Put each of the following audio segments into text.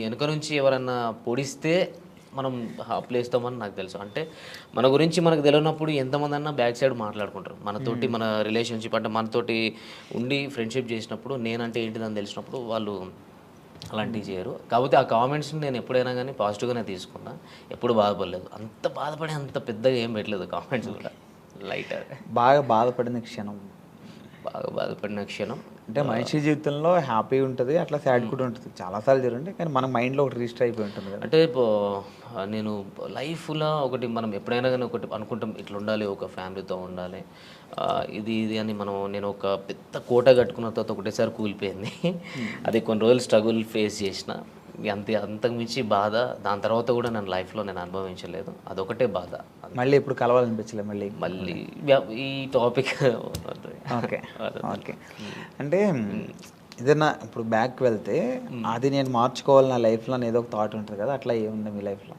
వెనుక నుంచి ఎవరన్నా పొడిస్తే మనం ప్లేస్తామని నాకు తెలుసు. అంటే మన గురించి మనకు తెలియనప్పుడు ఎంతమంది అన్నా బ్యాక్ సైడ్ మాట్లాడుకుంటారు. మనతోటి మన రిలేషన్షిప్ అంటే మనతోటి ఉండి ఫ్రెండ్షిప్ చేసినప్పుడు నేనంటే ఏంటిదని తెలిసినప్పుడు వాళ్ళు అలాంటివి చేయరు. కాకపోతే ఆ కామెంట్స్ని నేను ఎప్పుడైనా కానీ పాజిటివ్గానే తీసుకున్నా. ఎప్పుడు బాధపడలేదు. అంత బాధపడి అంత పెద్దగా ఏం పెట్టలేదు కామెంట్స్ కూడా. లైట్ బాగా బాధపడిన క్షణం. బాగా బాధపడిన క్షణం. అంటే మనిషి జీవితంలో హ్యాపీ ఉంటుంది అట్లా సాడ్ కూడా ఉంటుంది. చాలాసార్లు జరుగుతుంది కానీ మన మైండ్లో ఒకటి రిజిస్టర్ అయిపోయి ఉంటుంది అంటే ఇప్పుడు నేను లైఫ్లో ఒకటి మనం ఎప్పుడైనా కానీ ఒకటి అనుకుంటాం ఇట్లా ఉండాలి ఒక ఫ్యామిలీతో ఉండాలి ఇది ఇది అని మనం నేను ఒక పెద్ద కోట కట్టుకున్న తర్వాత ఒకటేసారి కూలిపోయింది. అది కొన్ని రోజులు స్ట్రగుల్ ఫేస్ చేసిన. అంతే అంతకుమించి బాధ. దాని తర్వాత కూడా నేను లైఫ్లో నేను అనుభవించలేదు. అదొకటే బాధ. మళ్ళీ ఇప్పుడు కలవాలనిపించలే మళ్ళీ? మళ్ళీ ఈ టాపిక్ ఓకే. ఓకే. అంటే ఏదైనా ఇప్పుడు బ్యాక్ వెళ్తే అది నేను మార్చుకోవాలి నా లైఫ్లో ఏదో ఒక థాట్ ఉంటుంది కదా అట్లా ఏముంది మీ లైఫ్లో?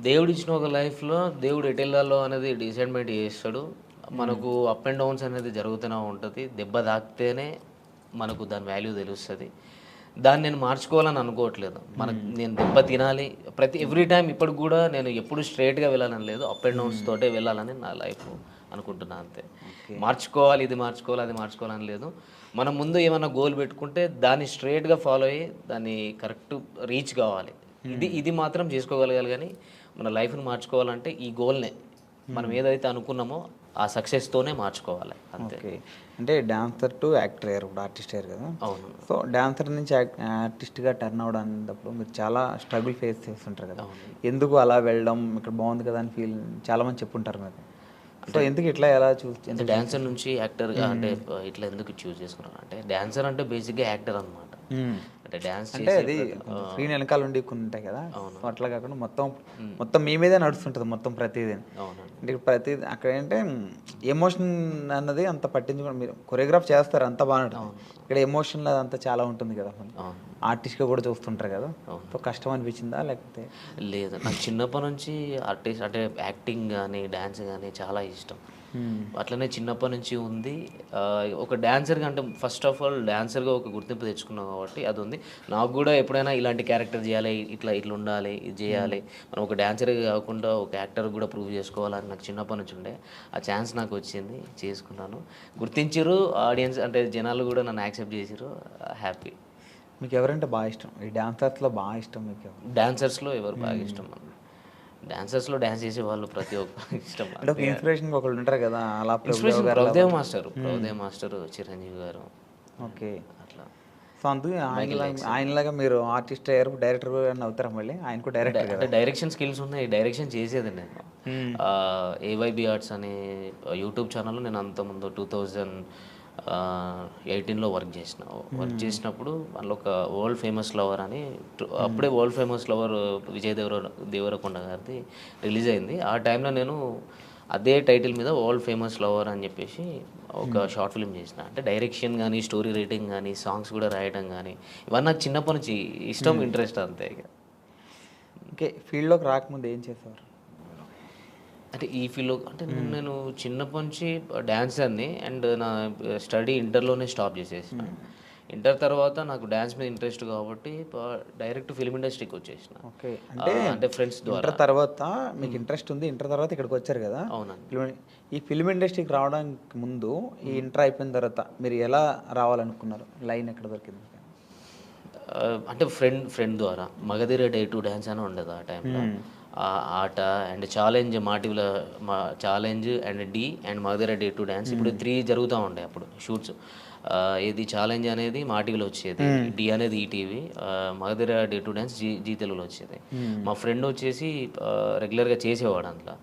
దేవుడు ఇచ్చిన ఒక లైఫ్లో దేవుడు ఎటు వెళ్ళాలో అనేది డిసైడ్మెంట్ చేస్తాడు. మనకు అప్ అండ్ డౌన్స్ అనేది జరుగుతూనే ఉంటుంది. దెబ్బ తాకితేనే మనకు దాని వాల్యూ తెలుస్తుంది. దాన్ని నేను మార్చుకోవాలని అనుకోవట్లేదు. మనకు నేను దెబ్బ తినాలి. ప్రతి ఎవ్రీ టైం ఇప్పటికి కూడా నేను ఎప్పుడు స్ట్రైట్గా వెళ్ళాలని లేదు. అప్ అండ్ డౌన్స్ తోటే వెళ్ళాలని నా లైఫ్ అనుకుంటున్నా అంతే. మార్చుకోవాలి ఇది మార్చుకోవాలి అది మార్చుకోవాలని లేదు. మనం ముందు ఏమైనా గోల్ పెట్టుకుంటే దాన్ని స్ట్రైట్గా ఫాలో అయ్యి దాన్ని కరెక్ట్ రీచ్ కావాలి. ఇది ఇది మాత్రం చేసుకోగలగాలి కానీ మన లైఫ్ని మార్చుకోవాలంటే ఈ గోల్నే మనం ఏదైతే అనుకున్నామో ఆ సక్సెస్తోనే మార్చుకోవాలి అంతే. ఓకే. అంటే డాన్సర్ టు యాక్టర్ అయ్యారు ఇప్పుడు ఆర్టిస్ట్ అయ్యారు కదా? అవును. సో డాన్సర్ నుంచి ఆర్టిస్ట్గా టర్న్ అవడానికి మీరు చాలా స్ట్రగుల్ ఫేస్ చేస్తుంటారు కదా? ఎందుకు అలా వెళ్ళడం? ఇక్కడ బాగుంది కదా అని ఫీల్ చాలా మంది చెప్పుంటారు మీరు. సో ఎందుకు ఇట్లా ఎలా చూస్ అంటే డాన్సర్ నుంచి యాక్టర్గా అంటే ఇట్లా ఎందుకు చూస్ చేసుకున్నాను అంటే డాన్సర్ అంటే బేసిక్గా యాక్టర్ అనమాట అంటే డ్యాన్స్ అంటే అది స్క్రీన్ వెనకాల ఉండి కొన్ని ఉంటాయి కదా. అట్లా కాకుండా మొత్తం మొత్తం మీ మీదే నడుస్తుంటుంది మొత్తం ప్రతిదీ. అంటే ప్రతి అక్కడ ఏంటంటే ఎమోషన్ అన్నది అంత పట్టించుకోండి మీరు కొరియోగ్రాఫ్ చేస్తారు అంత బాగా ఇక్కడ ఎమోషన్ అదంతా చాలా ఉంటుంది కదా. ఆర్టిస్ట్గా కూడా చూస్తుంటారు కదా. సో కష్టం అనిపించిందా లేకపోతే? లేదు. నాకు చిన్నప్పటి నుంచి ఆర్టిస్ట్ అంటే యాక్టింగ్ కానీ డ్యాన్స్ కానీ చాలా ఇష్టం. అట్లనే చిన్నప్పటి నుంచి ఉంది. ఒక డాన్సర్గా అంటే ఫస్ట్ ఆఫ్ ఆల్ డాన్సర్గా ఒక గుర్తింపు తెచ్చుకున్నాం కాబట్టి అది ఉంది. నాకు కూడా ఎప్పుడైనా ఇలాంటి క్యారెక్టర్ చేయాలి ఇట్లా ఇట్లా ఉండాలి ఇది చేయాలి. మనం ఒక డాన్సర్గా కాకుండా ఒక యాక్టర్ కూడా ప్రూవ్ చేసుకోవాలని నాకు చిన్నప్పటి నుంచి ఉండే. ఆ ఛాన్స్ నాకు వచ్చింది చేసుకున్నాను. గుర్తించారు ఆడియన్స్ అంటే జనాలు కూడా నన్ను యాక్సెప్ట్ చేసారు హ్యాపీ. మీకు ఎవరంటే బాగా ఇష్టం? ఈ డాన్సర్స్లో బాగా ఇష్టం మీకు డాన్సర్స్లో ఎవరు బాగా ఇష్టం? డాన్సర్స్లో డాన్స్ చేసే వాళ్ళు ప్రతి ఒక్క ఇష్టం. అంటే ఒక ఇన్స్పిరేషన్ ఒకళ్ళు ఉంటారు కదా అలా inspiration Prabhudev master Prabhudev master Chiranjeevi garu. Okay. అట్లా. సో అందుకే ఆయనలాగా ఆయనలాగా మీరు ఆర్టిస్ట్ అయ్యారు డైరెక్టర్ అని అవుతారా మళ్ళీ? ఆయన కూడా డైరెక్టర్ అంటే డైరెక్షన్ స్కిల్స్ ఉన్నాయి డైరెక్షన్ చేసేది నేను. ఏవైబి ఆర్ట్స్ అనే యూట్యూబ్ ఛానల్లో నేను అంతకుముందు టూ థౌజండ్ ఎయిటీన్లో వర్క్ చేసిన వర్క్ చేసినప్పుడు అందులో ఒక వరల్డ్ ఫేమస్ లవర్ అని అప్పుడే world famous lover Vijay Devara Deverakonda గారిది రిలీజ్ అయింది. ఆ టైంలో నేను అదే టైటిల్ మీద వరల్డ్ ఫేమస్ లవర్ అని చెప్పేసి ఒక షార్ట్ ఫిల్మ్ చేసిన. అంటే డైరెక్షన్ కానీ స్టోరీ రైటింగ్ కానీ సాంగ్స్ కూడా రాయడం కానీ ఇవన్నీ నాకు చిన్నప్పటి నుంచి ఇష్టం ఇంట్రెస్ట్ అంతే ఇక. ఓకే ఫీల్డ్లోకి రాకముందు ఏం చేసేవారు? అంటే ఈ ఫీల్డ్లో అంటే నేను- నేను చిన్నప్పటి నుంచి డ్యాన్సర్ని అండ్ నా స్టడీ ఇంటర్లోనే స్టాప్ చేసేసిన. ఇంటర్ తర్వాత నాకు డ్యాన్స్ మీద ఇంట్రెస్ట్ కాబట్టి డైరెక్ట్ ఫిల్మ్ ఇండస్ట్రీకి వచ్చేసిన. ఓకే. అంటే అంటే ఫ్రెండ్స్ ద్వారా. ఇంటర్ తర్వాత మీకు ఇంట్రెస్ట్ ఉంది ఇంటర్ తర్వాత ఇక్కడికి వచ్చారు కదా? అవునండి. ఈ ఫిల్మ్ ఇండస్ట్రీకి రావడానికి ముందు ఈ ఇంటర్ అయిపోయిన తర్వాత మీరు ఎలా రావాలనుకున్నారు? లైన్ ఎక్కడ దొరికింది అంటే ఫ్రెండ్ ఫ్రెండ్ ద్వారా. మగధీర డే టు డ్యాన్స్ అని ఉండదు ఆ టైంలో. ఆట అండ్ ఛాలెంజ్ మా టీవీలో Maa challenge and Dhee and Magadheera day to dance ఇప్పుడు త్రీ జరుగుతూ ఉండే అప్పుడు షూట్స్ ఇది ఛాలెంజ్ అనేది మా టీవీలో వచ్చేది డి అనేది ETV Magadheera day to dance Zee Zee తెలుగులో వచ్చేది. మా ఫ్రెండ్ వచ్చేసి రెగ్యులర్గా చేసేవాడు అందులో.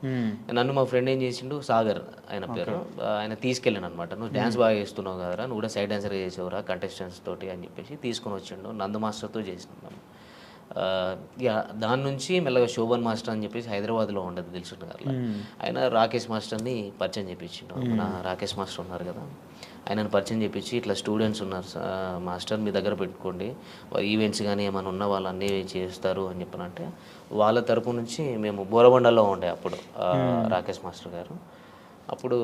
నన్ను మా ఫ్రెండ్ ఏం చేసిండు? సాగర్ ఆయన పేరు. ఆయన తీసుకెళ్ళాను అనమాట నువ్వు డ్యాన్స్ బాగా చేస్తున్నావు కదరా నువ్వు కూడా సైడ్ డాన్సర్గా చేసేవరా కంటెస్టెంట్స్ తోటి అని చెప్పేసి తీసుకొని వచ్చిండు. నందు మాస్టర్తో చేసినాం దాని నుంచి మెల్లగా శోభన్ మాస్టర్ అని చెప్పేసి హైదరాబాద్లో ఉండదు తెలుసుంటు గారు ఆయన రాకేష్ మాస్టర్ని పరిచయం చేయించిండు మన రాకేష్ మాస్టర్ ఉన్నారు కదా. ఆయనను పరిచయం చేయించి ఇట్లా స్టూడెంట్స్ ఉన్నారు మాస్టర్ మీ దగ్గర పెట్టుకోండి. ఈవెంట్స్ కానీ ఏమైనా ఉన్న వాళ్ళు అన్నీ చేస్తారు అని చెప్పనంటే వాళ్ళ తరపు నుంచి మేము బోరబండలో ఉండే అప్పుడు రాకేష్ మాస్టర్ గారు. అప్పుడు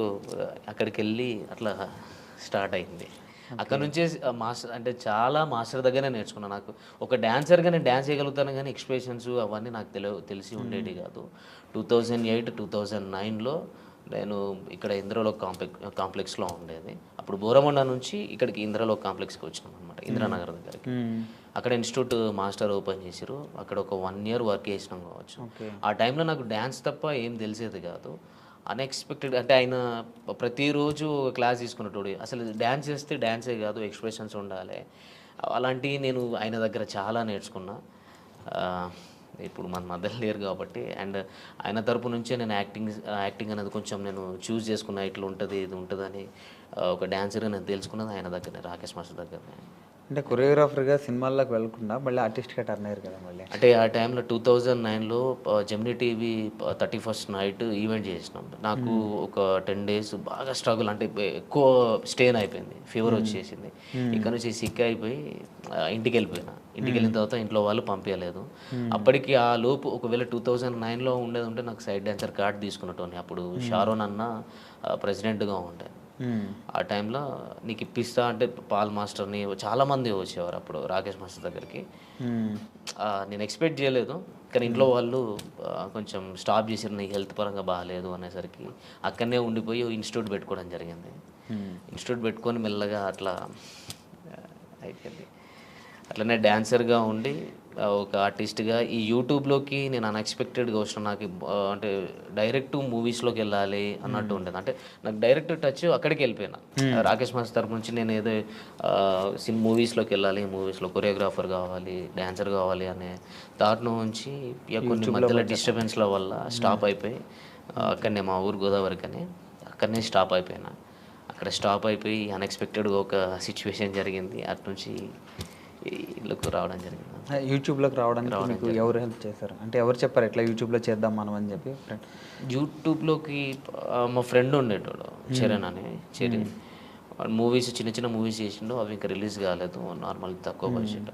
అక్కడికి వెళ్ళి అట్లా స్టార్ట్ అయింది. అక్కడ నుంచే మాస్టర్ అంటే చాలా మాస్టర్ దగ్గరనే నేర్చుకున్నాను నాకు. ఒక డాన్సర్గా నేను డ్యాన్స్ చేయగలుగుతాను కానీ ఎక్స్ప్రెషన్స్ అవన్నీ నాకు తెలి తెలిసి ఉండేవి కాదు. Two thousand eight two thousand నైన్లో నేను ఇక్కడ ఇంద్రలో కాంప్లెక్స్ కాంప్లెక్స్లో ఉండేది. అప్పుడు బోరమండ నుంచి ఇక్కడికి ఇంద్రలో కాంప్లెక్స్కి వచ్చినాం అనమాట ఇందిరానగర్ దగ్గరికి. అక్కడ ఇన్స్టిట్యూట్ మాస్టర్ ఓపెన్ చేసిరు అక్కడ ఒక వన్ ఇయర్ వర్క్ చేసినాం కావచ్చు. ఆ టైంలో నాకు డ్యాన్స్ తప్ప ఏం తెలిసేది కాదు. అన్ఎక్స్పెక్టెడ్ అంటే ఆయన ప్రతిరోజు ఒక క్లాస్ తీసుకున్నట్టు అసలు డ్యాన్స్ చేస్తే డ్యాన్సే కాదు ఎక్స్ప్రెషన్స్ ఉండాలి. అలాంటివి నేను ఆయన దగ్గర చాలా నేర్చుకున్నా. ఇప్పుడు మన మదర్ లేరు కాబట్టి అండ్ ఆయన తరపు నుంచే నేను యాక్టింగ్ యాక్టింగ్ అనేది కొంచెం నేను చూస్ చేసుకున్నా ఇట్లా ఉంటుంది ఇది ఉంటుందని ఒక డాన్సర్గా నేను తెలుసుకున్నది ఆయన దగ్గరనే రాకేష్ మాస్టర్ దగ్గరనే. అంటే కొరియోగ్రాఫర్గా సినిమాల్లోకి వెళ్ళకుండా మళ్ళీ ఆర్టిస్ట్గా టర్న్ అయ్యారు కదా మళ్ళీ. అంటే ఆ టైంలో టూ థౌజండ్ నైన్లో Gemini TV thirty first night event చేసినాం. నాకు ఒక టెన్ డేస్ బాగా స్ట్రగుల్ అంటే ఎక్కువ స్టేన్ అయిపోయింది. ఫీవర్ వచ్చేసింది. ఇక్కడ నుంచి సిక్ అయిపోయి ఇంటికి వెళ్ళిపోయినా. ఇంటికి వెళ్ళిన తర్వాత ఇంట్లో వాళ్ళు పంపించలేదు అప్పటికి ఆ లోపు ఒకవేళ టూ థౌజండ్ నైన్లో ఉండేది ఉంటే నాకు సైడ్ డాన్సర్ కార్డ్ తీసుకున్నట్టు అప్పుడు షారోన్ అన్న ప్రెసిడెంట్గా ఉండే. ఆ టైంలో నీకు ఇప్పిస్తా అంటే పాల్ మాస్టర్ని చాలామంది వచ్చేవారు అప్పుడు రాకేష్ మాస్టర్ దగ్గరికి. నేను ఎక్స్పెక్ట్ చేయలేదు కానీ ఇంట్లో వాళ్ళు కొంచెం స్టాప్ చేసారు నీకు హెల్త్ పరంగా బాగాలేదు అనేసరికి అక్కడనే ఉండిపోయి ఇన్స్టిట్యూట్ పెట్టుకోవడం జరిగింది. ఇన్స్టిట్యూట్ పెట్టుకొని మెల్లగా అట్లా అయిపోయింది. అట్లనే డాన్సర్గా ఉండి ఒక ఆర్టిస్ట్గా ఈ యూట్యూబ్లోకి నేను అన్ఎక్స్పెక్టెడ్గా వచ్చిన నాకు అంటే డైరెక్ట్ మూవీస్లోకి వెళ్ళాలి అన్నట్టు ఉండేది. అంటే నాకు డైరెక్ట్ టచ్ అక్కడికి వెళ్ళిపోయినా. రాకేష్ మాస్టర్ తరపు నుంచి నేను ఏదో సిమ్ మూవీస్లోకి వెళ్ళాలి మూవీస్లో కొరియోగ్రాఫర్ కావాలి డాన్సర్ కావాలి అనే థాట్ నుంచి ఇక కొన్ని మధ్యలో డిస్టర్బెన్స్ల వల్ల స్టాప్ అయిపోయి అక్కడనే మా ఊరు గోదావరి కానీ అక్కడనే స్టాప్ అయిపోయినా. అక్కడ స్టాప్ అయిపోయి అన్ఎక్స్పెక్టెడ్గా ఒక సిచ్యువేషన్ జరిగింది. అటు నుంచి ఇల్లుకు రావడం జరిగింది. యూట్యూబ్లోకి రావడానికి మీకు ఎవరు హెల్ప్ చేశారు? అంటే ఎవరు చెప్పారు ఎట్లా యూట్యూబ్లో చేద్దాం మనం అని చెప్పి? యూట్యూబ్లోకి మా ఫ్రెండ్ ఉండేటోడు చరణ్ అని చరణ్. వాడు మూవీస్ చిన్న చిన్న మూవీస్ చేసిండు అవి ఇంకా రిలీజ్ కాలేదు నార్మల్ తక్కువ బడ్జెట్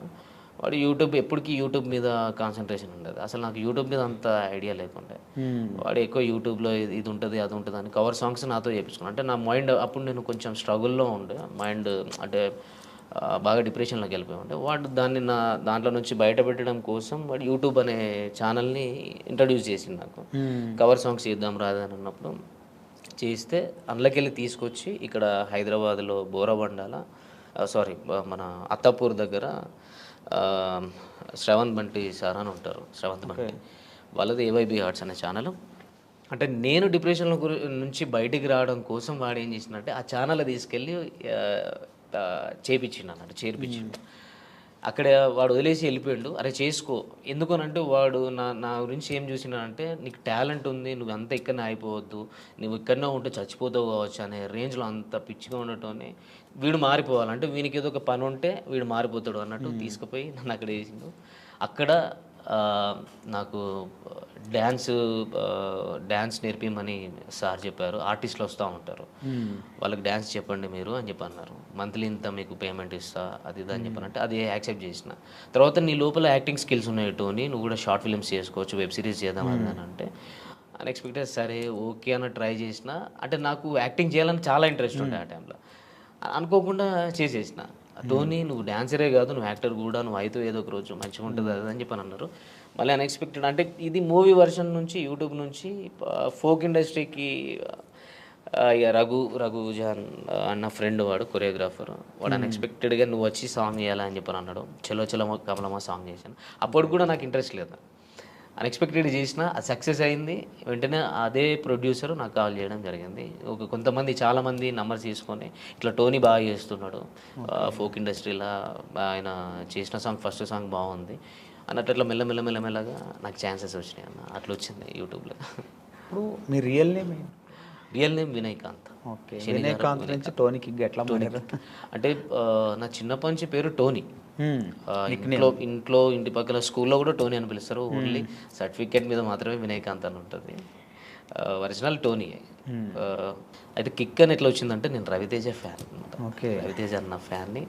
వాడు యూట్యూబ్ ఎప్పటికీ యూట్యూబ్ మీద కాన్సన్ట్రేషన్ ఉండేది. అసలు నాకు యూట్యూబ్ మీద అంత ఐడియా లేకుండే. వాడు ఎక్కువ యూట్యూబ్లో ఇది ఉంటుంది అది ఉంటుంది అని కవర్ సాంగ్స్ నాతో చేయించుకున్నాను అంటే నా మైండ్ అప్పుడు నేను కొంచెం స్ట్రగుల్లో ఉండే. మైండ్ అంటే బాగా డిప్రెషన్లోకి వెళ్ళిపోయి ఉండే వాడు దాన్ని నా దాంట్లో నుంచి బయటపెట్టడం కోసం వాడు యూట్యూబ్ అనే ఛానల్ని ఇంట్రడ్యూస్ చేసింది నాకు. కవర్ సాంగ్స్ చేద్దాం రాదని అన్నప్పుడు చేస్తే అందులోకి వెళ్ళి తీసుకొచ్చి ఇక్కడ హైదరాబాద్లో బోరబండాల సారీ మన అత్తాపూర్ దగ్గర ఆ, శ్రవణ్ బంటి సార్ అని ఉంటారు శ్రవంత్ బంటి. వాళ్ళది ఏవైబీ ఆర్ట్స్ అనే ఛానల్. అంటే నేను డిప్రెషన్లో గురి నుంచి బయటికి రావడం కోసం వాడు ఏం చేసినట్టే ఆ ఛానల్ తీసుకెళ్ళి చేపించిండు అన్నట్టు చేర్పించిండు. అక్కడ వాడు వదిలేసి వెళ్ళిపోయాడు. అరే చేసుకో. ఎందుకనంటే వాడు నా నా గురించి ఏం చూసినాడంటే నీకు టాలెంట్ ఉంది నువ్వు అంత ఇక్కడనే అయిపోవద్దు నువ్వు ఇక్కడనే ఉంటే చచ్చిపోతావు కావచ్చు అనే రేంజ్లో అంత పిచ్చిగా ఉండటంనే వీడు మారిపోవాలి. అంటే వీనికి ఏదో ఒక పని ఉంటే వీడు మారిపోతాడు అన్నట్టు తీసుకుపోయి నన్ను అక్కడ వేసిండు. అక్కడ నాకు డ్యాన్స్ డ్యాన్స్ నేర్పిమని సార్ చెప్పారు. ఆర్టిస్టులు వస్తూ ఉంటారు. వాళ్ళకి డ్యాన్స్ చెప్పండి మీరు అని చెప్పి అన్నారు మంత్లీ ఇంత మీకు పేమెంట్ ఇస్తా అది ఇది అని చెప్పారంటే అది యాక్సెప్ట్ చేసిన. తర్వాత నీ లోపల యాక్టింగ్ స్కిల్స్ ఉన్నాయి టోని నువ్వు కూడా షార్ట్ ఫిల్మ్స్ చేసుకోవచ్చు వెబ్ సిరీస్ చేద్దాం అని అని అంటే అన్ఎక్స్పెక్టెడ్ సరే ఓకే అన్న ట్రై చేసిన. అంటే నాకు యాక్టింగ్ చేయాలని చాలా ఇంట్రెస్ట్ ఉండే ఆ టైంలో. అనుకోకుండా చేసేసిన. టోనీ నువ్వు డాన్సరే కాదు నువ్వు యాక్టర్ కూడా నువ్వు అయితే ఏదో ఒక రోజు మంచిగా ఉంటుంది అని చెప్పని అన్నారు. మళ్ళీ అన్ఎక్స్పెక్టెడ్ అంటే ఇది మూవీ వర్షన్ నుంచి యూట్యూబ్ నుంచి ఫోక్ ఇండస్ట్రీకి ఇక రఘు రఘు జాన్ ఆ, అన్న ఫ్రెండ్ వాడు కొరియోగ్రాఫర్ వాడు అన్ఎక్స్పెక్టెడ్గా నువ్వు వచ్చి సాంగ్ చేయాలని చెప్పని అన్నాడు. చలో చలో కమలమ్మ సాంగ్ చేశాను. అప్పుడు కూడా నాకు ఇంట్రెస్ట్ లేదు. అన్ఎక్స్పెక్టెడ్ చేసిన అది సక్సెస్ అయింది. వెంటనే అదే ప్రొడ్యూసర్ నాకు కాల్ చేయడం జరిగింది. ఒక కొంతమంది చాలామంది నంబర్స్ తీసుకొని ఇట్లా టోనీ బాగా చేస్తున్నాడు. ఫోక్ ఇండస్ట్రీలో ఆయన చేసిన సాంగ్ ఫస్ట్ సాంగ్ బాగుంది. అన్నట్టు అట్లా మెల్ల మెల్ల మెల్ల మెల్లగా నాకు ఛాన్సెస్ వచ్చినాయి అన్న. అట్లా వచ్చింది యూట్యూబ్లో ఇప్పుడు మీ real name real name Vinayakanth. Okay. Vinayakanth నుంచి టోనీకి ఎట్లా అంటే నా చిన్నప్పటి నుంచి పేరు టోనీ ఇంట్లో ఇంట్లో ఇంటి పక్కల స్కూల్లో కూడా టోనీ అని పిలుస్తారు. ఓన్లీ సర్టిఫికేట్ మీద మాత్రమే వినయకాంత్ అని ఉంటుంది. Original Tony. అయితే కిక్ అని ఎట్లా వచ్చిందంటే నేను రవితేజ ఫ్యాన్ అనమాట ఓకే. రవితేజ అన్న ఫ్యాన్ని.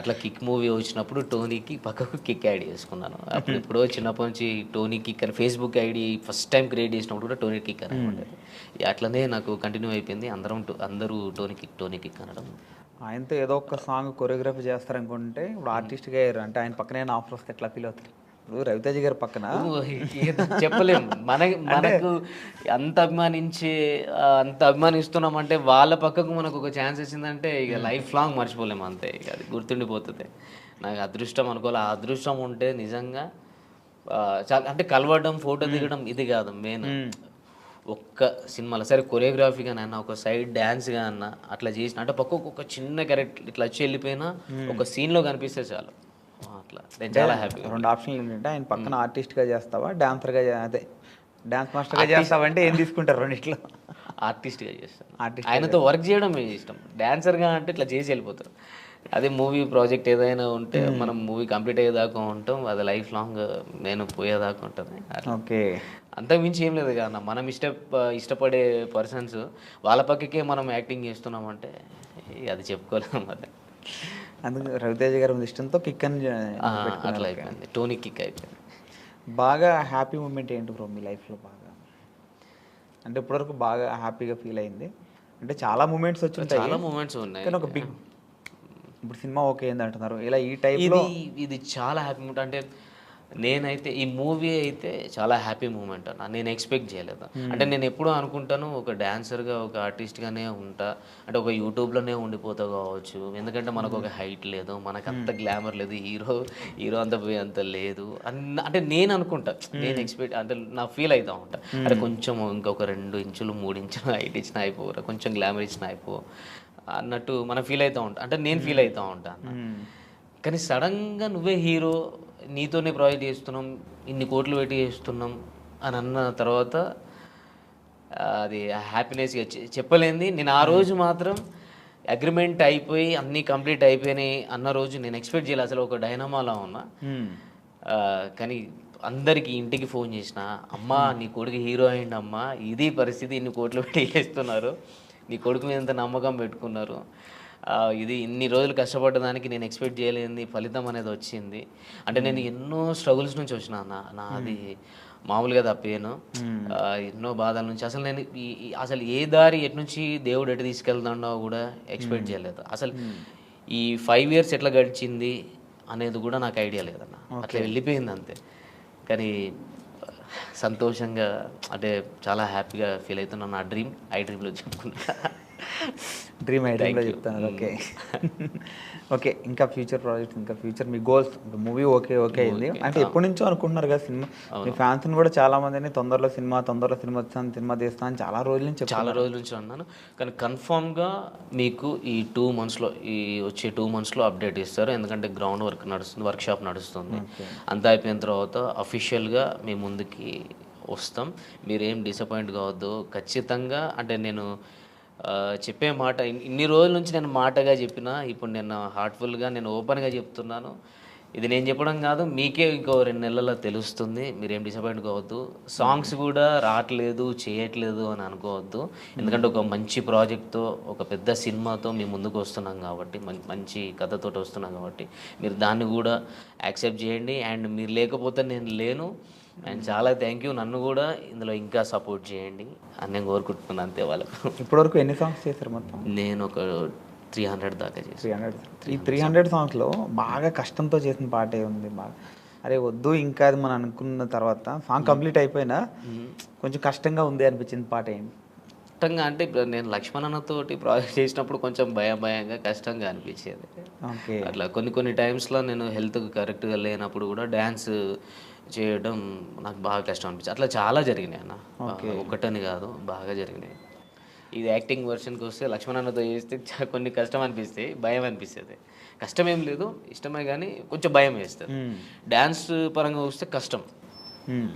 అట్లా కిక్ మూవీ వచ్చినప్పుడు టోనీకి పక్కకు కిక్ యాడ్ చేసుకున్నాను. అప్పుడు ఎప్పుడో చిన్నప్పటి నుంచి టోనీ కిక్ అని Facebook ID first time create చేసినప్పుడు కూడా టోనీ కిక్ అని ఉండేది. అట్లనే నాకు కంటిన్యూ అయిపోయింది. అందరం అందరూ టోనీ కిక్ టోనీ కిక్ అనడం. ఆయనతో ఏదో ఒక సాంగ్ కొరియోగ్రఫీ చేస్తారనుకుంటే ఇప్పుడు ఆర్టిస్ట్గా అయ్యారు. అంటే ఆయన పక్కనే ఆఫర్ వస్తే ఎట్లా ఫీల్ అవుతారు? ఇప్పుడు రవితేజ గారి పక్కన ఏదో చెప్పలేం. మన మనకు అంత అభిమానించి అంత అభిమానిస్తున్నామంటే వాళ్ళ పక్కకు మనకు ఒక ఛాన్స్ వచ్చిందంటే ఇక లైఫ్ లాంగ్ మర్చిపోలేము అంతే. ఇక అది గుర్తుండిపోతుంది. నాకు అదృష్టం అనుకోవాలి. ఆ అదృష్టం ఉంటే నిజంగా చాలా అంటే కలవడం ఫోటో దిగడం ఇది కాదు మెయిన్ ఒక్క సినిమాలో. సరే కొరియోగ్రఫీగా అన్న ఒక సైడ్ డ్యాన్స్గా అన్న అట్లా చేసిన అంటే పక్కకు ఒక చిన్న క్యారెక్టర్ ఇట్లా వచ్చి వెళ్ళిపోయినా ఒక సీన్లో కనిపిస్తే చాలు. అట్లా. నేను చాలా హ్యాపీగా రెండు ఆప్షన్లు ఏంటంటే ఆయన పక్కన ఆర్టిస్ట్గా చేస్తావా డాన్సర్గా అదే డాన్స్ మాస్టర్గా చేస్తావా అంటే ఏం తీసుకుంటారు రెండిట్లో? ఆర్టిస్ట్గా చేస్తాను. Artist ఆయనతో వర్క్ చేయడం మీ ఇష్టం? డాన్సర్గా అంటే ఇట్లా చేసి వెళ్ళిపోతారు. అదే మూవీ ప్రాజెక్ట్ ఏదైనా ఉంటే మనం మూవీ కంప్లీట్ అయ్యేదాకా ఉంటాం అది లైఫ్ లాంగ్ నేను పోయేదాకా ఉంటుంది. ఓకే. అంతకు మించి ఏం లేదు కదా మనం ఇష్ట ఇష్టపడే పర్సన్స్ వాళ్ళ పక్కకే మనం యాక్టింగ్ చేస్తున్నామంటే ఇక అది చెప్పుకోలేము అది అందుకు రవితేజ గారి ఇష్టంతో కిక్ అని అట్లా అయిపోయింది. టోనీ కిక్ అయిపోయింది. బాగా హ్యాపీ మూమెంట్ ఏంటి బ్రో మీ లైఫ్లో బాగా? అంటే ఇప్పటివరకు బాగా హ్యాపీగా ఫీల్ అయింది. అంటే చాలా మూమెంట్స్ వచ్చి ఉంటాయి చాలా మూమెంట్స్ ఉన్నాయి. కానీ ఒక బిగ్ ఇప్పుడు సినిమా ఓకే అంటున్నారు. ఇలా ఈ టైప్ ఇది ఇది చాలా హ్యాపీ మూమెంట్ అంటే నేనైతే ఈ మూవీ అయితే చాలా హ్యాపీ మూమెంట్ అన్న. నేను ఎక్స్పెక్ట్ చేయలేదు. అంటే నేను ఎప్పుడూ అనుకుంటాను ఒక డాన్సర్గా ఒక ఆర్టిస్ట్గానే ఉంటా. అంటే ఒక యూట్యూబ్లోనే ఉండిపోతా కావచ్చు. ఎందుకంటే మనకు ఒక హైట్ లేదు మనకు అంత గ్లామర్ లేదు హీరో హీరో అంత పోయి అంత లేదు. అన్న అంటే నేను అనుకుంటా. నేను ఎక్స్పెక్ట్ అంటే నా ఫీల్ అవుతా ఉంటా. అంటే కొంచెం ఇంకొక రెండు ఇంచులు మూడు ఇంచులు హైట్ ఇచ్చిన అయిపోరా కొంచెం గ్లామర్ ఇచ్చిన అయిపో అన్నట్టు మనం ఫీల్ అవుతూ ఉంటాం. అంటే నేను ఫీల్ అవుతూ ఉంటాను కానీ సడన్గా నువ్వే హీరో నీతోనే ప్రాజెక్ట్ చేస్తున్నాం ఇన్ని కోట్లు పెట్టి చేస్తున్నాం అని అన్న తర్వాత అది హ్యాపీనెస్ చెప్పలేంది. నేను ఆ రోజు మాత్రం అగ్రిమెంట్ అయిపోయి అన్నీ కంప్లీట్ అయిపోయినాయి అన్న రోజు నేను ఎక్స్పెక్ట్ చేయలేదు అసలు ఒక డైనమాలో ఉన్నా. ఆ, కానీ అందరికి ఇంటికి ఫోన్ చేసిన అమ్మా నీ కొడుకు హీరో అయింది అమ్మా ఇది పరిస్థితి ఇన్ని కోట్లు పెట్టి చేస్తున్నారు. నీ కొడుకు మీద నమ్మకం పెట్టుకున్నారు? ఇది ఇన్ని రోజులు కష్టపడ్డదానికి నేను ఎక్స్పెక్ట్ చేయలేని ఫలితం అనేది వచ్చింది. అంటే నేను ఎన్నో స్ట్రగుల్స్ నుంచి వచ్చిన అన్న నాది మామూలుగా తప్పేను. ఎన్నో బాధల నుంచి అసలు నేను అసలు ఏ దారి ఎటు నుంచి దేవుడు ఎటు తీసుకెళ్తాడో కూడా ఎక్స్పెక్ట్ చేయలేదు. అసలు ఈ ఫైవ్ ఇయర్స్ ఎట్లా గడిచింది అనేది కూడా నాకు ఐడియా లేదన్న. అట్లా వెళ్ళిపోయింది అంతే. కానీ సంతోషంగా అంటే చాలా హ్యాపీగా ఫీల్ అవుతున్నాను. నా డ్రీమ్ ఐ డ్రీమ్లో చెప్పుకున్నా డ్రీమ్ ఐటెంలో చెప్తాను. ఓకే ఓకే ఇంకా ఫ్యూచర్ ప్రాజెక్ట్స్ ఇంకా ఫ్యూచర్ మీ గోల్స్ మూవీ ఓకే ఓకే అయింది. అంటే ఎప్పటి నుంచో అనుకుంటున్నారు కదా సినిమా. మీ ఫ్యాన్స్ కూడా చాలా మందిని తొందరలో సినిమా తొందరలో సినిమా వస్తాను సినిమా తీస్తాను అని చాలా రోజుల నుంచి చాలా రోజుల నుంచి అన్నాను. కానీ కన్ఫామ్గా మీకు ఈ టూ మంత్స్లో ఈ వచ్చే టూ మంత్స్లో అప్డేట్ ఇస్తారు. ఎందుకంటే గ్రౌండ్ వర్క్ నడుస్తుంది వర్క్ షాప్ నడుస్తుంది అంతా అయిపోయిన తర్వాత అఫీషియల్గా మీ ముందుకి వస్తాం. మీరేం డిసప్పాయింట్ కావద్దు. ఖచ్చితంగా అంటే నేను చెప్పే మాట ఇన్ని రోజుల నుంచి నేను మాటగా చెప్పిన ఇప్పుడు నేను హార్ట్ఫుల్గా నేను ఓపెన్గా చెప్తున్నాను. ఇది నేను చెప్పడం కాదు మీకే ఇంకో రెండు నెలల్లో తెలుస్తుంది. మీరేం డిసప్పాయింట్ కావద్దు. సాంగ్స్ కూడా రావట్లేదు చేయట్లేదు అని అనుకోవద్దు. ఎందుకంటే ఒక మంచి ప్రాజెక్ట్తో ఒక పెద్ద సినిమాతో మేము ముందుకు వస్తున్నాం కాబట్టి మంచి కథతో వస్తున్నాం కాబట్టి మీరు దాన్ని కూడా యాక్సెప్ట్ చేయండి. అండ్ మీరు లేకపోతే నేను లేను. అండ్ చాలా థ్యాంక్ యూ నన్ను కూడా ఇందులో ఇంకా సపోర్ట్ చేయండి. అని నేను కోరుకుంటున్నాను అంతే వాళ్ళకు. ఇప్పటివరకు ఎన్ని సాంగ్స్ చేశారు మొత్తం? నేను ఒక త్రీ హండ్రెడ్ దాకా చేసాను త్రీ హండ్రెడ్ ఈ త్రీ హండ్రెడ్ సాంగ్స్లో బాగా కష్టంతో చేసిన పాటే ఉంది బాగా. అరే వద్దు ఇంకా అది మనం అనుకున్న తర్వాత సాంగ్ కంప్లీట్ అయిపోయినా కొంచెం కష్టంగా ఉంది అనిపించింది పాట ఏంటి కష్టంగా అంటే ఇప్పుడు నేను లక్ష్మణ్ అన్నతోటి ప్రాజెక్ట్ చేసినప్పుడు కొంచెం భయం భయంగా కష్టంగా అనిపించేది. ఓకే అట్లా కొన్ని కొన్ని టైమ్స్లో నేను హెల్త్ కరెక్ట్గా లేనప్పుడు కూడా డ్యాన్స్ చేయడం నాకు బాగా కష్టం అనిపించింది. అట్లా చాలా జరిగినాయి అన్న. ఒకటని కాదు బాగా జరిగినాయి. ఇది యాక్టింగ్ వర్షన్కి వస్తే లక్ష్మణ్ అన్నతో చేస్తే కొన్ని కష్టం అనిపిస్తాయి భయం అనిపిస్తుంది. కష్టం ఏం లేదు ఇష్టమే కానీ కొంచెం భయం వేస్తుంది. డ్యాన్స్ పరంగా వస్తే కష్టం.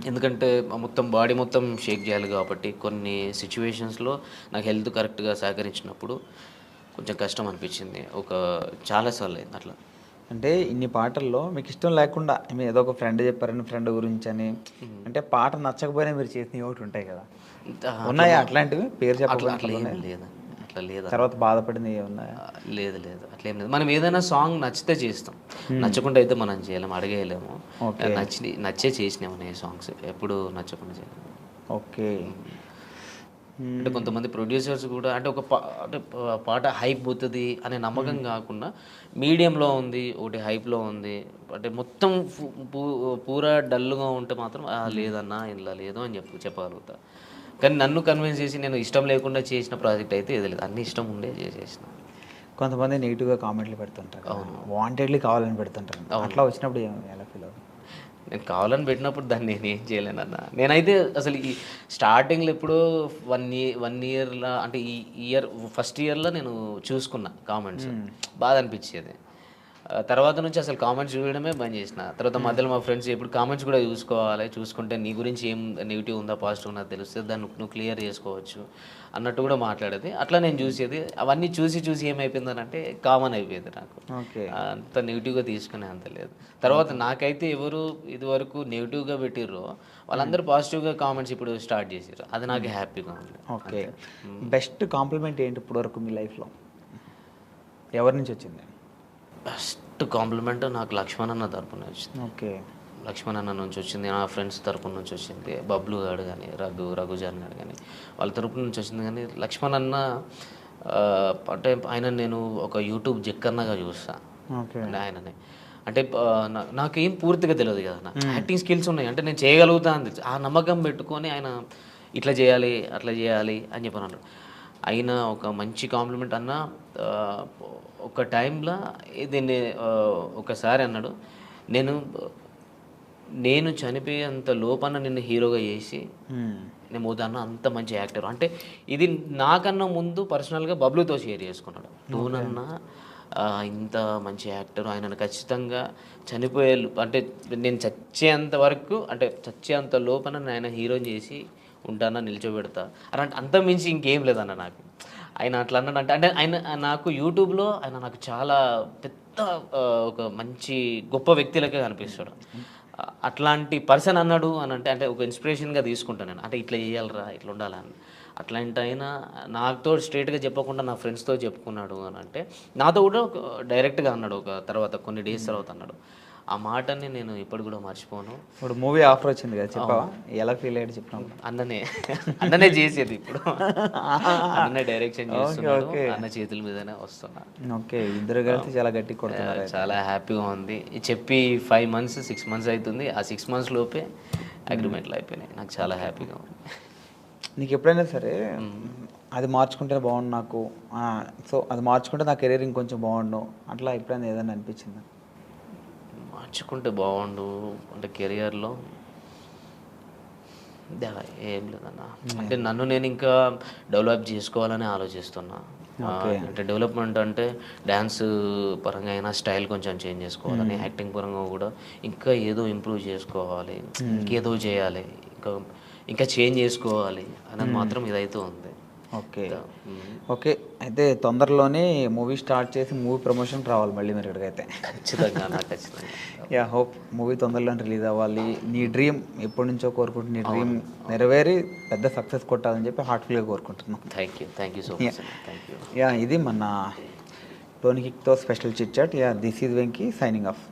ఎందుకంటే మొత్తం బాడీ మొత్తం షేక్ చేయాలి కాబట్టి కొన్ని సిచ్యువేషన్స్లో నాకు హెల్త్ కరెక్ట్గా సహకరించినప్పుడు కొంచెం కష్టం అనిపించింది. ఒక చాలాసార్లు అయింది అట్లా. అంటే ఇన్ని పాటల్లో మీకు ఇష్టం లేకుండా మీ ఏదో ఒక ఫ్రెండ్ చెప్పారని ఫ్రెండ్ గురించి అని అంటే పాట నచ్చకపోయినా మీరు చేసినవి ఒకటి ఉంటాయి కదా. ఉన్నాయా అట్లాంటివి? పేరు చెప్పకుండా అట్లా లేదు? లేదా? తర్వాత బాధపడింది ఉన్నాయా లేదు లేదు. అట్లా ఏం లేదు. మనం ఏదైనా సాంగ్ నచ్చితే చేస్తాం. నచ్చకుండా అయితే మనం చేయలేము అడిగేయలేము. నచ్చి నచ్చే చేసినాము సాంగ్స్. ఎప్పుడు నచ్చకుండా చేయలేము. ఓకే. అంటే కొంతమంది ప్రొడ్యూసర్స్ కూడా అంటే ఒక పా- అంటే పాట హైప్ పోతుంది అనే నమ్మకం కాకుండా మీడియంలో ఉంది ఒకటి హైప్లో ఉంది. అంటే మొత్తం పూరా డల్గా ఉంటే మాత్రం "ఆ, లేదన్నా ఇలా లేదు అని చెప్పు చెప్పగలుగుతా. కానీ నన్ను కన్విన్స్ చేసి నేను ఇష్టం లేకుండా చేసిన ప్రాజెక్ట్ అయితే ఇది లేదు. అన్ని ఇష్టం ఉండే చేసేసిన. కొంతమంది నెగిటివ్గా కామెంట్లు పెడుతుంటారు. వాంటెడ్లీ కావాలని పెడుతుంటారు. అట్లా వచ్చినప్పుడు ఎలా ఫీల్ అవుతుంది? నేను కావాలని పెట్టినప్పుడు దాన్ని నేను ఏం చేయలేనన్న నేనైతే అసలు ఈ స్టార్టింగ్లో ఎప్పుడో వన్ ఇయర్ వన్ ఇయర్లో అంటే ఈ ఇయర్ ఫస్ట్ ఇయర్లో నేను చూసుకున్నా కామెంట్స్. బాధ అనిపించేది. తర్వాత నుంచి అసలు కామెంట్స్ చూడడమే బంద్ చేసిన. తర్వాత మధ్యలో మా ఫ్రెండ్స్ ఎప్పుడు కామెంట్స్ కూడా చూసుకోవాలి చూసుకుంటే నీ గురించి ఏం నెగిటివ్ ఉందా పాజిటివ్ ఉందా తెలుస్తుంది దాన్ని నువ్వు క్లియర్ చేసుకోవచ్చు అన్నట్టు కూడా మాట్లాడేది. అట్లా నేను చూసేది. అవన్నీ చూసి చూసి ఏమైపోయిందనంటే కామన్ అయిపోయింది నాకు. ఓకే. అంత నెగిటివ్గా తీసుకునే అంత లేదు. తర్వాత నాకైతే ఎవరు ఇదివరకు నెగిటివ్గా పెట్టిర్రో వాళ్ళందరూ పాజిటివ్గా కామెంట్స్ ఇప్పుడు స్టార్ట్ చేసారు అది నాకు హ్యాపీగా ఉంది. ఓకే. బెస్ట్ కాంప్లిమెంట్ ఏంటి ఇప్పుడు వరకు మీ లైఫ్లో ఎవరి నుంచి వచ్చింది? బెస్ట్ కాంప్లిమెంట్ నాకు లక్ష్మణ్ అన్న తరపున వచ్చింది. ఓకే. లక్ష్మణ్ అన్న నుంచి వచ్చింది నా ఫ్రెండ్స్ తరపు నుంచి వచ్చింది బబ్లు గారు కానీ రఘు రఘుజాన్ గారు కానీ వాళ్ళ తరపు నుంచి వచ్చింది. కానీ లక్ష్మణ్ అన్న అంటే ఆయన నేను ఒక యూట్యూబ్ జక్కన్నగా చూస్తా. ఆయననే. అంటే నాకేం పూర్తిగా తెలియదు కదా నా యాక్టింగ్ స్కిల్స్ ఉన్నాయి. అంటే నేను చేయగలుగుతా అని. ఆ నమ్మకం పెట్టుకొని ఆయన ఇట్లా చేయాలి అట్లా చేయాలి అని చెప్పి అన్నాడు అయినా ఒక మంచి కాంప్లిమెంట్ అన్న ఒక టైంలో దీన్ని ఒకసారి అన్నాడు నేను నేను చనిపోయేంత లోపల నిన్ను హీరోగా చేసి నేను మోదన్న అంత మంచి యాక్టర్. అంటే ఇది నాకన్నా ముందు పర్సనల్గా బబ్లుతో షేర్ చేసుకున్నాడు. ఆ, ఇంత మంచి యాక్టర్ ఆయనను ఖచ్చితంగా చనిపోయే అంటే నేను చచ్చేంత వరకు అంటే చచ్చేంత లోపల నేను ఆయన హీరోని చేసి ఉంటానా నిల్చోబెడతా అలాంటి అంత మించి ఇంకేం లేదన్న నాకు. ఆయన అట్లా అన్నాడు. అంటే అంటే ఆయన నాకు యూట్యూబ్లో ఆయన నాకు చాలా పెద్ద ఒక మంచి గొప్ప వ్యక్తిలకే కనిపిస్తాడు. అట్లాంటి పర్సన్ అన్నాడు అని అంటే అంటే ఒక ఇన్స్పిరేషన్గా తీసుకుంటాను నేను. అంటే ఇట్లా చేయాలరా ఇట్లా ఉండాలని అట్లాంటి అయినా నాతో స్ట్రేట్గా చెప్పకుండా నా ఫ్రెండ్స్తో చెప్పుకున్నాడు అని అంటే నాతో కూడా ఒక డైరెక్ట్గా అన్నాడు ఒక తర్వాత కొన్ని డేస్ తర్వాత అన్నాడు. ఆ మాటని నేను ఇప్పుడు కూడా మర్చిపోను. ఇప్పుడు మూవీ ఆఫర్ వచ్చింది కదా చెప్పావా? ఎలా ఫీల్ అయ్యాడు చెప్పినప్పుడు అన్ననే అన్ననే చేసేది ఇప్పుడు. అన్ననే డైరెక్షన్ చేస్తున్నాడు అన్న చేతుల మీదనే వస్తున్నా. ఓకే ఇద్దరు కలిసి చాలా గట్టి కొడుతున్నారు చాలా హ్యాపీగా ఉంది. చెప్పి ఫైవ్ మంత్స్ సిక్స్ మంత్స్ అవుతుంది. ఆ సిక్స్ మంత్స్ లోపే అగ్రిమెంట్లు అయిపోయినాయి. నాకు చాలా హ్యాపీగా ఉంది. నీకు ఎప్పుడైనా సరే అది మార్చుకుంటే బాగుండు నాకు. సో అది మార్చుకుంటే నా కెరీర్ ఇంకొంచెం బాగుండు. అట్లా ఎప్పుడైనా ఏదైనా అనిపించిందా? మార్చుకుంటే బాగుండు. అంటే కెరియర్లో ఏం లేదన్న. అంటే నన్ను నేను ఇంకా డెవలప్ చేసుకోవాలని ఆలోచిస్తున్నా. అంటే డెవలప్మెంట్ అంటే డ్యాన్స్ పరంగా అయినా స్టైల్ కొంచెం చేంజ్ చేసుకోవాలని యాక్టింగ్ పరంగా కూడా ఇంకా ఏదో ఇంప్రూవ్ చేసుకోవాలి. ఇంకేదో చేయాలి. ఇంకా ఇంకా చేంజ్ చేసుకోవాలి అనేది మాత్రం ఇదైతే ఉంది. ఓకే. ఓకే అయితే తొందరలోనే మూవీ స్టార్ట్ చేసి మూవీ ప్రమోషన్ రావాలి మళ్ళీ మీరు ఇక్కడికైతే. ఖచ్చితంగా అన్న ఖచ్చితంగా. యా హోప్ మూవీ తొందరలోనే రిలీజ్ అవ్వాలి. నీ డ్రీమ్ ఎప్పటి నుంచో కోరుకుంటున్న నీ డ్రీమ్ నెరవేరి పెద్ద సక్సెస్ కొట్టాలని చెప్పి హార్ట్ఫుల్గా కోరుకుంటున్నాను thank you thank you. So much thank you yeah ఇది మన Tony కిక్తో special chit chat. Yeah this is Venky signing off